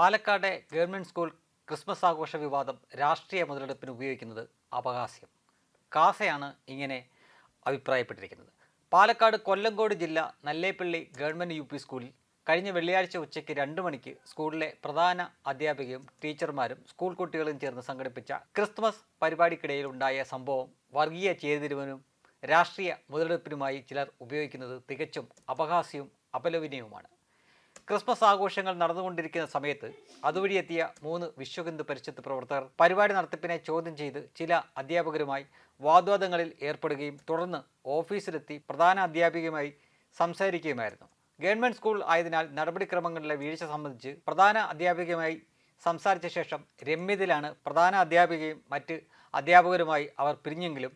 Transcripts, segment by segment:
പാലക്കാട്ടെ government school Christmas ആഘോഷ വിവാദം രാഷ്ട്രീയ മുതലെടുപ്പിന് ഉപയോഗിക്കുന്നത് അപഹാസ്യം കാസയാണ് ഇങ്ങനെ അഭിപ്രായപ്പെട്ടിരിക്കുന്നത്. പാലക്കാട് കൊല്ലങ്കോട് ജില്ല നല്ലേപ്പള്ളി ഗവൺമെന്റ് യു സ്കൂളിൽ കഴിഞ്ഞ വെള്ളിയാഴ്ച ഉച്ചയ്ക്ക് രണ്ട് മണിക്ക് സ്കൂളിലെ പ്രധാന അധ്യാപികയും ടീച്ചർമാരും സ്കൂൾ കുട്ടികളും ചേർന്ന് സംഘടിപ്പിച്ച ക്രിസ്മസ് പരിപാടിക്കിടയിൽ ഉണ്ടായ സംഭവം വർഗീയ ചേരിതിരിവിനും രാഷ്ട്രീയ മുതലെടുപ്പിനുമായി ചിലർ ഉപയോഗിക്കുന്നത് തികച്ചും അപഹാസ്യവും അപലപനീയവുമാണ്. ക്രിസ്മസ് ആഘോഷങ്ങൾ നടന്നുകൊണ്ടിരിക്കുന്ന സമയത്ത് അതുവഴി എത്തിയ മൂന്ന് വിശ്വഹിന്ദു പരിഷത്ത് പ്രവർത്തകർ പരിപാടി നടത്തിപ്പിനെ ചോദ്യം ചെയ്ത് ചില അധ്യാപകരുമായി വാഗ്വാദങ്ങളിൽ ഏർപ്പെടുകയും തുടർന്ന് ഓഫീസിലെത്തി പ്രധാന അധ്യാപികയുമായി സംസാരിക്കുകയുമായിരുന്നു. ഗവൺമെന്റ് സ്കൂൾ ആയതിനാൽ നടപടിക്രമങ്ങളിലെ വീഴ്ച സംബന്ധിച്ച് പ്രധാന അധ്യാപികയുമായി സംസാരിച്ച ശേഷം രമ്യതയിലാണ് പ്രധാന അധ്യാപികയും മറ്റ് അധ്യാപകരുമായി അവർ പിരിഞ്ഞെങ്കിലും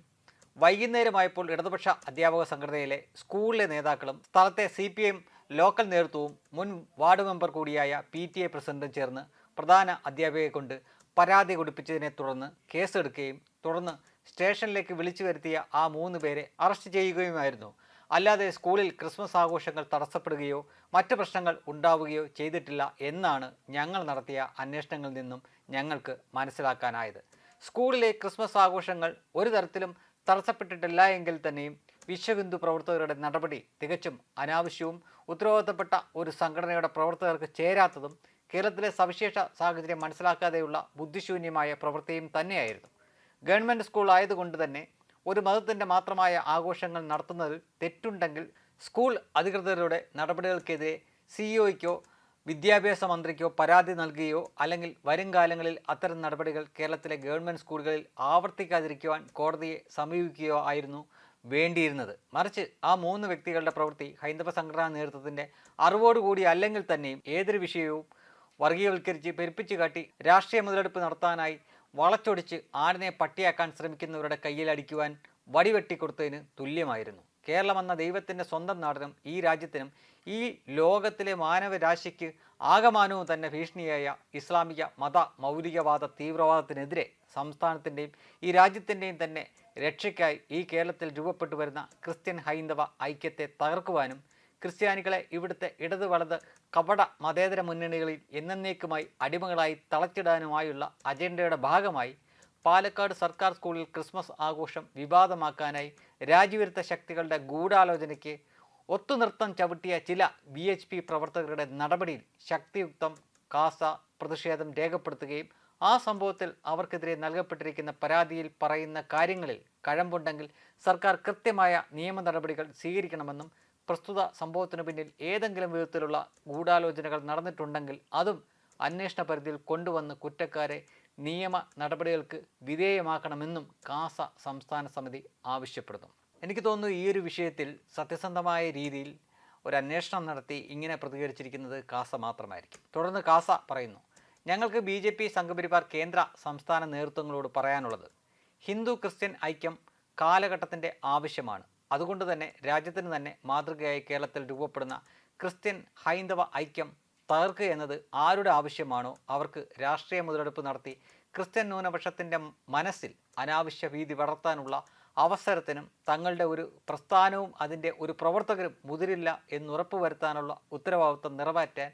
വൈകുന്നേരമായപ്പോൾ ഇടതുപക്ഷ അധ്യാപക സംഘടനയിലെ സ്കൂളിലെ നേതാക്കളും സ്ഥലത്തെ സി പി എം ലോക്കൽ നേതൃത്വവും മുൻ വാർഡ് മെമ്പർ കൂടിയായ പി ടി എ പ്രസിഡന്റും ചേർന്ന് പ്രധാന അധ്യാപികയെ കൊണ്ട് പരാതി കൊടുപ്പിച്ചതിനെ തുടർന്ന് കേസെടുക്കുകയും തുടർന്ന് സ്റ്റേഷനിലേക്ക് വിളിച്ചു വരുത്തിയ ആ മൂന്ന് പേരെ അറസ്റ്റ് ചെയ്യുകയുമായിരുന്നു. അല്ലാതെ സ്കൂളിൽ ക്രിസ്മസ് ആഘോഷങ്ങൾ തടസ്സപ്പെടുകയോ മറ്റ് പ്രശ്നങ്ങൾ ഉണ്ടാവുകയോ ചെയ്തിട്ടില്ല എന്നാണ് ഞങ്ങൾ നടത്തിയ അന്വേഷണങ്ങളിൽ നിന്നും ഞങ്ങൾക്ക് മനസ്സിലാക്കാനായത്. സ്കൂളിലെ ക്രിസ്മസ് ആഘോഷങ്ങൾ ഒരു തരത്തിലും തടസ്സപ്പെട്ടിട്ടില്ല എങ്കിൽ തന്നെയും വിശ്വഹിന്ദു പ്രവർത്തകരുടെ നടപടി തികച്ചും അനാവശ്യവും ഉത്തരവാദിത്തപ്പെട്ട ഒരു സംഘടനയുടെ പ്രവർത്തകർക്ക് ചേരാത്തതും കേരളത്തിലെ സവിശേഷ സാഹചര്യം മനസ്സിലാക്കാതെയുള്ള ബുദ്ധിശൂന്യമായ പ്രവൃത്തിയും തന്നെയായിരുന്നു. ഗവൺമെന്റ് സ്കൂൾ ആയതുകൊണ്ട് തന്നെ ഒരു മതത്തിന്റെ മാത്രമായ ആഘോഷങ്ങൾ നടത്തുന്നതിൽ തെറ്റുണ്ടെങ്കിൽ സ്കൂൾ അധികൃതരുടെ നടപടികൾക്കെതിരെ സിഇഒയ്ക്കോ വിദ്യാഭ്യാസ മന്ത്രിക്കോ പരാതി നൽകുകയോ അല്ലെങ്കിൽ വരും കാലങ്ങളിൽ അത്തരം നടപടികൾ കേരളത്തിലെ ഗവൺമെന്റ് സ്കൂളുകളിൽ ആവർത്തിക്കാതിരിക്കുവാൻ കോടതിയെ സമീപിക്കുകയോ ആയിരുന്നു വേണ്ടിയിരുന്നത്. മറിച്ച് ആ മൂന്ന് വ്യക്തികളുടെ പ്രവൃത്തി ഹൈന്ദവ സംഘടനാ നേതൃത്വത്തിന്റെ അറിവോടുകൂടി അല്ലെങ്കിൽ തന്നെയും ഏതൊരു വിഷയവും വർഗീയവൽക്കരിച്ച് പെരുപ്പിച്ചു കാട്ടി രാഷ്ട്രീയ മുതലെടുപ്പ് നടത്താനായി വളച്ചൊടിച്ച് ആടിനെ പട്ടിയാക്കാൻ ശ്രമിക്കുന്നവരുടെ കയ്യിലടിക്കുവാൻ വടിവെട്ടിക്കൊടുത്തതിന് തുല്യമായിരുന്നു. കേരളം എന്ന ദൈവത്തിന്റെ സ്വന്തം നാടിനും ഈ രാജ്യത്തിനും ഈ ലോകത്തിലെ മാനവരാശിക്ക് ആകമാനവും തന്നെ ഭീഷണിയായ ഇസ്ലാമിക മത മൗലികവാദ തീവ്രവാദത്തിനെതിരെ സംസ്ഥാനത്തിന്റെയും ഈ രാജ്യത്തിന്റെയും തന്നെ രക്ഷയ്ക്കായി ഈ കേരളത്തിൽ രൂപപ്പെട്ടു വരുന്ന ക്രിസ്ത്യൻ ഹൈന്ദവ ഐക്യത്തെ തകർക്കുവാനും ക്രിസ്ത്യാനികളെ ഇവിടുത്തെ ഇടത് വലത് കപട മതേതര മുന്നണികളിൽ എന്നേക്കുമായി അടിമകളായി തളച്ചിടാനുമായുള്ള അജണ്ടയുടെ ഭാഗമായി പാലക്കാട് സർക്കാർ സ്കൂളിൽ ക്രിസ്മസ് ആഘോഷം വിവാദമാക്കാനായി രാജ്യവിരുദ്ധ ശക്തികളുടെ ഗൂഢാലോചനയ്ക്ക് ഒത്തുനൃത്തം ചവിട്ടിയ ചില ബി എച്ച് പി പ്രവർത്തകരുടെ നടപടിയിൽ ശക്തിയുക്തം കാസ പ്രതിഷേധം രേഖപ്പെടുത്തുകയും ആ സംഭവത്തിൽ അവർക്കെതിരെ നൽകപ്പെട്ടിരിക്കുന്ന പരാതിയിൽ പറയുന്ന കാര്യങ്ങളിൽ കഴമ്പുണ്ടെങ്കിൽ സർക്കാർ കൃത്യമായ നിയമ നടപടികൾ സ്വീകരിക്കണമെന്നും പ്രസ്തുത സംഭവത്തിനു പിന്നിൽ ഏതെങ്കിലും വിധത്തിലുള്ള ഗൂഢാലോചനകൾ നടന്നിട്ടുണ്ടെങ്കിൽ അതും അന്വേഷണ പരിധിയിൽ കൊണ്ടുവന്ന് കുറ്റക്കാരെ നിയമ നടപടികൾക്ക് വിധേയമാക്കണമെന്നും കാസ സംസ്ഥാന സമിതി ആവശ്യപ്പെടുന്നു. എനിക്ക് തോന്നുന്നു ഈ ഒരു വിഷയത്തിൽ സത്യസന്ധമായ രീതിയിൽ ഒരു അന്വേഷണം നടത്തി ഇങ്ങനെ പ്രതികരിച്ചിരിക്കുന്നത് കാസ മാത്രമായിരിക്കും. തുടർന്ന് കാസ പറയുന്നു ഞങ്ങൾക്ക് ബി ജെ പി സംഘപരിവാർ കേന്ദ്ര സംസ്ഥാന നേതൃത്വങ്ങളോട് പറയാനുള്ളത് ഹിന്ദു ക്രിസ്ത്യൻ ഐക്യം കാലഘട്ടത്തിന്റെ ആവശ്യമാണ്. അതുകൊണ്ട് തന്നെ രാജ്യത്തിന് തന്നെ മാതൃകയായി കേരളത്തിൽ രൂപപ്പെടുന്ന ക്രിസ്ത്യൻ ഹൈന്ദവ ഐക്യം തകർക്കുക എന്നത് ആരുടെ ആവശ്യമാണോ അവർക്ക് രാഷ്ട്രീയ മുതലെടുപ്പ് നടത്തി ക്രിസ്ത്യൻ ന്യൂനപക്ഷത്തിന്റെ മനസ്സിൽ അനാവശ്യ ഭീതി വളർത്താനുള്ള അവസരത്തിനും തങ്ങളുടെ ഒരു പ്രസ്ഥാനവും അതിന്റെ ഒരു പ്രവർത്തകരും മുതിരില്ല എന്നുറപ്പ് വരുത്താനുള്ള ഉത്തരവാദിത്വം നിറവേറ്റാൻ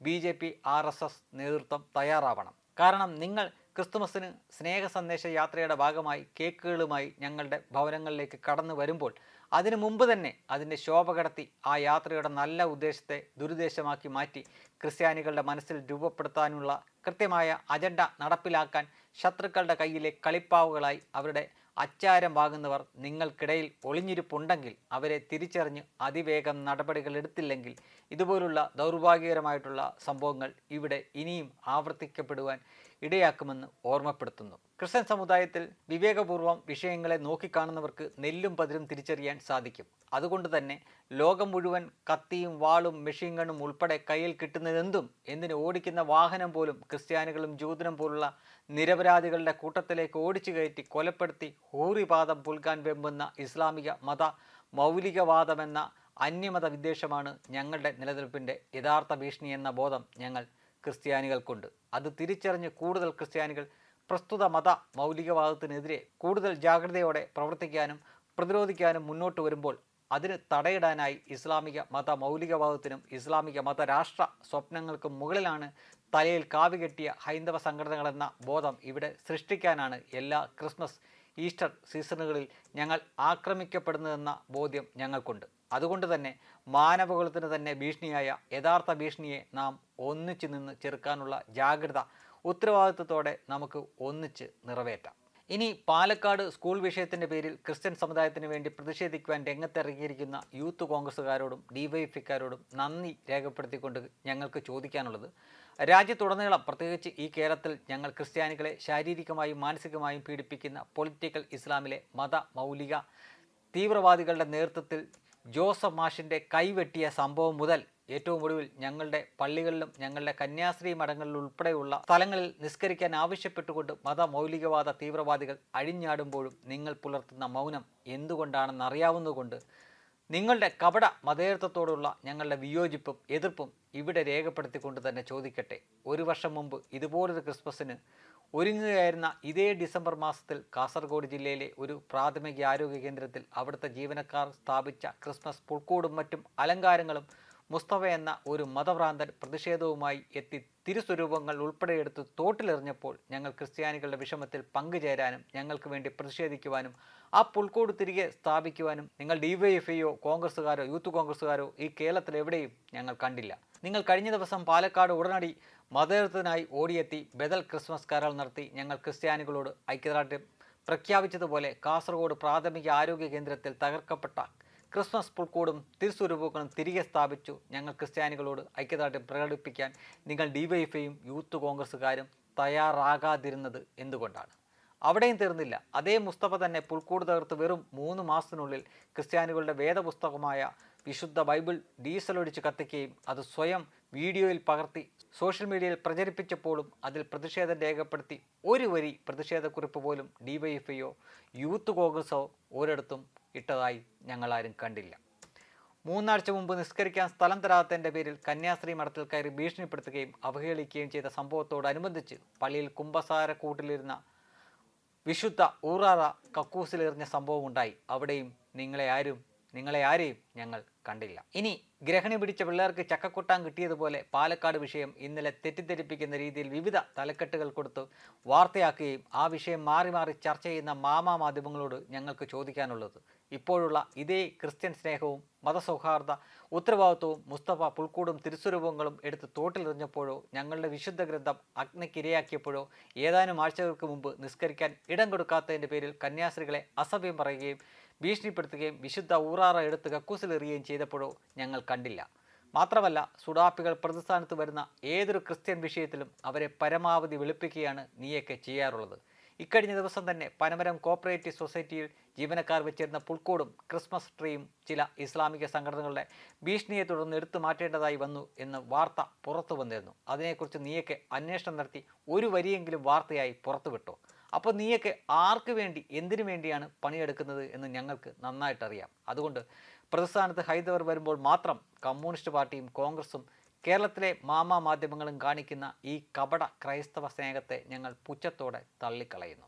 B J P R S S നേതൃത്വം തയ്യാറാവണം. കാരണം നിങ്ങൾ ക്രിസ്തുമസിന് സ്നേഹ സന്ദേശ യാത്രയുടെ ഭാഗമായി കേക്കുകളുമായി ഞങ്ങളുടെ ഭവനങ്ങളിലേക്ക് കടന്നു വരുമ്പോൾ അതിനു മുമ്പ് തന്നെ അതിന്റെ ശോഭ കടത്തി ആ യാത്രയുടെ നല്ല ഉദ്ദേശത്തെ ദുരുദ്ദേശമാക്കി മാറ്റി ക്രിസ്ത്യാനികളുടെ മനസ്സിൽ രൂപപ്പെടുത്താനുള്ള കൃത്യമായ അജണ്ട നടപ്പിലാക്കാൻ ശത്രുക്കളുടെ കയ്യിലെ കളിപ്പാവുകളായി അവരുടെ അച്ചാരം വാങ്ങുന്നവർ നിങ്ങൾക്കിടയിൽ ഒളിഞ്ഞിരിപ്പുണ്ടെങ്കിൽ അവരെ തിരിച്ചറിഞ്ഞ് അതിവേഗം നടപടികൾ എടുത്തില്ലെങ്കിൽ ഇതുപോലുള്ള ദൗർഭാഗ്യകരമായിട്ടുള്ള സംഭവങ്ങൾ ഇവിടെ ഇനിയും ആവർത്തിക്കപ്പെടുവാൻ ഇടയാക്കുമെന്ന് ഓർമ്മപ്പെടുത്തുന്നു. ക്രിസ്ത്യൻ സമുദായത്തിൽ വിവേകപൂർവം വിഷയങ്ങളെ നോക്കിക്കാണുന്നവർക്ക് നെല്ലും പതിരും തിരിച്ചറിയാൻ സാധിക്കും. അതുകൊണ്ട് തന്നെ ലോകം മുഴുവൻ കത്തിയും വാളും മെഷീൻ ഗണ്ണും ഉൾപ്പെടെ കയ്യിൽ കിട്ടുന്നതെന്തും എന്തിന് ഓടിക്കുന്ന വാഹനം പോലും ക്രിസ്ത്യാനികളും ജൂതനും പോലുള്ള നിരപരാധികളുടെ കൂട്ടത്തിലേക്ക് ഓടിച്ചു കയറ്റി കൊലപ്പെടുത്തി ഹൂറിപാദം പുൽകാൻ വെമ്പുന്ന ഇസ്ലാമിക മത മൗലികവാദമെന്ന അന്യമത വിദ്വേഷമാണ് ഞങ്ങളുടെ നിലനിൽപ്പിന്റെ യഥാർത്ഥ ഭീഷണി എന്ന ബോധം ഞങ്ങൾ ക്രിസ്ത്യാനികൾക്കുണ്ട്. അത് തിരിച്ചറിഞ്ഞ് കൂടുതൽ ക്രിസ്ത്യാനികൾ പ്രസ്തുത മത മൗലികവാദത്തിനെതിരെ കൂടുതൽ ജാഗ്രതയോടെ പ്രവർത്തിക്കാനും പ്രതിരോധിക്കാനും മുന്നോട്ട് വരുമ്പോൾ അതിന് തടയിടാനായി ഇസ്ലാമിക മത മൗലികവാദത്തിനും ഇസ്ലാമിക മത രാഷ്ട്ര സ്വപ്നങ്ങൾക്കും മുകളിലാണ് തലയിൽ കാവി കെട്ടിയ ഹൈന്ദവ സംഘടനകളെന്ന ബോധം ഇവിടെ സൃഷ്ടിക്കാനാണ് എല്ലാ ക്രിസ്മസ് ഈസ്റ്റർ സീസണുകളിൽ ഞങ്ങൾ ആക്രമിക്കപ്പെടുന്നതെന്ന ബോധ്യം ഞങ്ങൾക്കുണ്ട്. അതുകൊണ്ട് തന്നെ മാനവകുലത്തിന് തന്നെ ഭീഷണിയായ യഥാർത്ഥ ഭീഷണിയെ നാം ഒന്നിച്ചു നിന്ന് ചെറുക്കാനുള്ള ജാഗ്രത ഉത്തരവാദിത്വത്തോടെ നമുക്ക് ഒന്നിച്ച് നിറവേറ്റാം. ഇനി പാലക്കാട് സ്കൂൾ വിഷയത്തിന്റെ പേരിൽ ക്രിസ്ത്യൻ സമുദായത്തിന് വേണ്ടി പ്രതിഷേധിക്കുവാൻ രംഗത്തിറങ്ങിയിരിക്കുന്ന യൂത്ത് കോൺഗ്രസ്സുകാരോടും ഡിവൈഎഫ്ഐക്കാരോടും നന്ദി രേഖപ്പെടുത്തിക്കൊണ്ട് ഞങ്ങൾക്ക് ചോദിക്കാനുള്ളത് രാജ്യത്തുടനീളം പ്രത്യേകിച്ച് ഈ കേരളത്തിൽ ഞങ്ങൾ ക്രിസ്ത്യാനികളെ ശാരീരികമായും മാനസികമായും പീഡിപ്പിക്കുന്ന പൊളിറ്റിക്കൽ ഇസ്ലാമിലെ മത മൗലിക തീവ്രവാദികളുടെ നേതൃത്വത്തിൽ ജോസഫ് മാഷിന്റെ കൈവെട്ടിയ സംഭവം മുതൽ ഏറ്റവും ഒടുവിൽ ഞങ്ങളുടെ പള്ളികളിലും ഞങ്ങളുടെ കന്യാസ്ത്രീ മഠങ്ങളിൽ ഉൾപ്പെടെയുള്ള സ്ഥലങ്ങളിൽ നിസ്കരിക്കാൻ ആവശ്യപ്പെട്ടുകൊണ്ട് മതമൗലികവാദ തീവ്രവാദികൾ അഴിഞ്ഞാടുമ്പോഴും നിങ്ങൾ പുലർത്തുന്ന മൗനം എന്തുകൊണ്ടാണെന്ന് അറിയാവുന്നതുകൊണ്ട് നിങ്ങളുടെ കപട മതേതരത്വത്തോടുള്ള ഞങ്ങളുടെ വിയോജിപ്പും എതിർപ്പും ഇവിടെ രേഖപ്പെടുത്തിക്കൊണ്ട് തന്നെ ചോദിക്കട്ടെ. ഒരു വർഷം മുമ്പ് ഇതുപോലൊരു ക്രിസ്മസിന് ഒരുങ്ങുകയായിരുന്ന ഇതേ ഡിസംബർ മാസത്തിൽ കാസർഗോഡ് ജില്ലയിലെ ഒരു പ്രാഥമിക ആരോഗ്യ കേന്ദ്രത്തിൽ അവിടുത്തെ ജീവനക്കാർ സ്ഥാപിച്ച ക്രിസ്മസ് പുൽക്കൂടും മറ്റും അലങ്കാരങ്ങളും മുസ്തഫ എന്ന ഒരു മതഭ്രാന്തൻ പ്രതിഷേധവുമായി എത്തി തിരുസ്വരൂപങ്ങൾ ഉൾപ്പെടെ എടുത്ത് തോട്ടിലെറിഞ്ഞപ്പോൾ ഞങ്ങൾ ക്രിസ്ത്യാനികളുടെ വിഷമത്തിൽ പങ്കുചേരാനും ഞങ്ങൾക്ക് വേണ്ടി പ്രതിഷേധിക്കുവാനും ആ പുൽക്കൂട് തിരികെ സ്ഥാപിക്കുവാനും നിങ്ങൾ ഡിവൈഎഫ്ഐയോ കോൺഗ്രസ്സുകാരോ യൂത്ത് കോൺഗ്രസ്സുകാരോ ഈ കേരളത്തിൽ എവിടെയും ഞങ്ങൾ കണ്ടില്ല. നിങ്ങൾ കഴിഞ്ഞ ദിവസം പാലക്കാട് ഉടനടി മതേതരത്തിനായി ഓടിയെത്തി ബദൽ ക്രിസ്മസ് കരൾ നടത്തി ഞങ്ങൾ ക്രിസ്ത്യാനികളോട് ഐക്യദാർഢ്യം പ്രഖ്യാപിച്ചതുപോലെ കാസർഗോഡ് പ്രാഥമിക ആരോഗ്യ കേന്ദ്രത്തിൽ തകർക്കപ്പെട്ട ക്രിസ്മസ് പുൽക്കൂടും തിരുസ്വരൂപങ്ങളും തിരികെ സ്ഥാപിച്ചു ഞങ്ങൾ ക്രിസ്ത്യാനികളോട് ഐക്യദാർഢ്യം പ്രകടിപ്പിക്കാൻ നിങ്ങൾ ഡിവൈഎഫ്ഐയും യൂത്ത് കോൺഗ്രസ്സുകാരും തയ്യാറാകാതിരുന്നത് എന്തുകൊണ്ടാണ്? അവിടെയും തീർന്നില്ല. അതേ മുസ്തഫ തന്നെ പുൽക്കൂട് തകർത്ത് വെറും മൂന്ന് മാസത്തിനുള്ളിൽ ക്രിസ്ത്യാനികളുടെ വേദപുസ്തകമായ വിശുദ്ധ ബൈബിൾ ഡീസലൊടിച്ച് കത്തിക്കുകയും അത് സ്വയം വീഡിയോയിൽ പകർത്തി സോഷ്യൽ മീഡിയയിൽ പ്രചരിപ്പിച്ചപ്പോഴും അതിൽ പ്രതിഷേധം രേഖപ്പെടുത്തി ഒരു വരി പ്രതിഷേധക്കുറിപ്പ് പോലും ഡിവൈഎഫ്ഐയോ യൂത്ത് കോൺഗ്രസോ ഒരിടത്തും ഇട്ടതായി ഞങ്ങളാരും കണ്ടില്ല. മൂന്നാഴ്ച മുമ്പ് നിസ്കരിക്കാൻ സ്ഥലം തരാത്തതിന്റെ പേരിൽ കന്യാസ്ത്രീ മഠത്തിൽ കയറി ഭീഷണിപ്പെടുത്തുകയും അവഹേളിക്കുകയും ചെയ്ത സംഭവത്തോടനുബന്ധിച്ച് പള്ളിയിൽ കുംഭസാര കൂട്ടിലിരുന്ന വിശുദ്ധ ഊറാറ കക്കൂസിലെറിഞ്ഞ സംഭവം ഉണ്ടായി അവിടെയും നിങ്ങളെ ആരും നിങ്ങളെ ആരെയും ഞങ്ങൾ കണ്ടില്ല. ഇനി ഗ്രഹണി പിടിച്ച പിള്ളേർക്ക് ചക്കക്കൊട്ടാൻ കിട്ടിയതുപോലെ പാലക്കാട് വിഷയം ഇന്നലെ തെറ്റിദ്ധരിപ്പിക്കുന്ന രീതിയിൽ വിവിധ തലക്കെട്ടുകൾ കൊടുത്ത് വാർത്തയാക്കുകയും ആ വിഷയം മാറി മാറി ചർച്ച ചെയ്യുന്ന മാമാ മാധ്യമങ്ങളോട് ഞങ്ങൾക്ക് ചോദിക്കാനുള്ളത്. ഇപ്പോഴുള്ള ഇതേ ക്രിസ്ത്യൻ സ്നേഹവും മതസൗഹാർദ്ദ ഉത്തരവാദിത്വവും മുസ്തഫ പുൽക്കൂടും തിരുസ്വരൂപങ്ങളും എടുത്ത് തോട്ടിലെറിഞ്ഞപ്പോഴോ ഞങ്ങളുടെ വിശുദ്ധ ഗ്രന്ഥം അഗ്നിക്കിരയാക്കിയപ്പോഴോ ഏതാനും ആഴ്ചകൾക്ക് മുമ്പ് നിസ്കരിക്കാൻ ഇടം കൊടുക്കാത്തതിന്റെ പേരിൽ കന്യാസ്ത്രീകളെ അസഭ്യം പറയുകയും ഭീഷണിപ്പെടുത്തുകയും വിശുദ്ധ ഊറാറ എടുത്ത് കക്കൂസിലെറിയുകയും ചെയ്തപ്പോഴോ ഞങ്ങൾ കണ്ടില്ല. മാത്രമല്ല സുഡാപ്പികൾ പ്രതിസ്ഥാനത്ത് വരുന്ന ഏതൊരു ക്രിസ്ത്യൻ വിഷയത്തിലും അവരെ പരമാവധി വെളുപ്പിക്കുകയാണ് നീയൊക്കെ ചെയ്യാറുള്ളത്. ഇക്കഴിഞ്ഞ ദിവസം തന്നെ പനമരം കോപ്പറേറ്റീവ് സൊസൈറ്റിയിൽ ജീവനക്കാർ വെച്ചിരുന്ന പുൽക്കോടും ക്രിസ്മസ് ട്രീയും ചില ഇസ്ലാമിക സംഘടനകളുടെ ഭീഷണിയെ തുടർന്ന് എടുത്തു മാറ്റേണ്ടതായി വന്നു എന്ന് വാർത്ത പുറത്തു വന്നിരുന്നു. അതിനെക്കുറിച്ച് നീയൊക്കെ അന്വേഷണം നടത്തി ഒരു വരിയെങ്കിലും വാർത്തയായി പുറത്തുവിട്ടോ? അപ്പോൾ നീയൊക്കെ ആർക്ക് വേണ്ടി എന്തിനു വേണ്ടിയാണ് പണിയെടുക്കുന്നത് എന്ന് ഞങ്ങൾക്ക് നന്നായിട്ടറിയാം. അതുകൊണ്ട് പ്രതിസ്ഥാനത്ത് ഹൈദവർ വരുമ്പോൾ മാത്രം കമ്മ്യൂണിസ്റ്റ് പാർട്ടിയും കോൺഗ്രസും കേരളത്തിലെ മാമാ മാധ്യമങ്ങളും കാണിക്കുന്ന ഈ കപട ക്രൈസ്തവ സ്നേഹത്തെ ഞങ്ങൾ പുച്ഛത്തോടെ തള്ളിക്കളയുന്നു.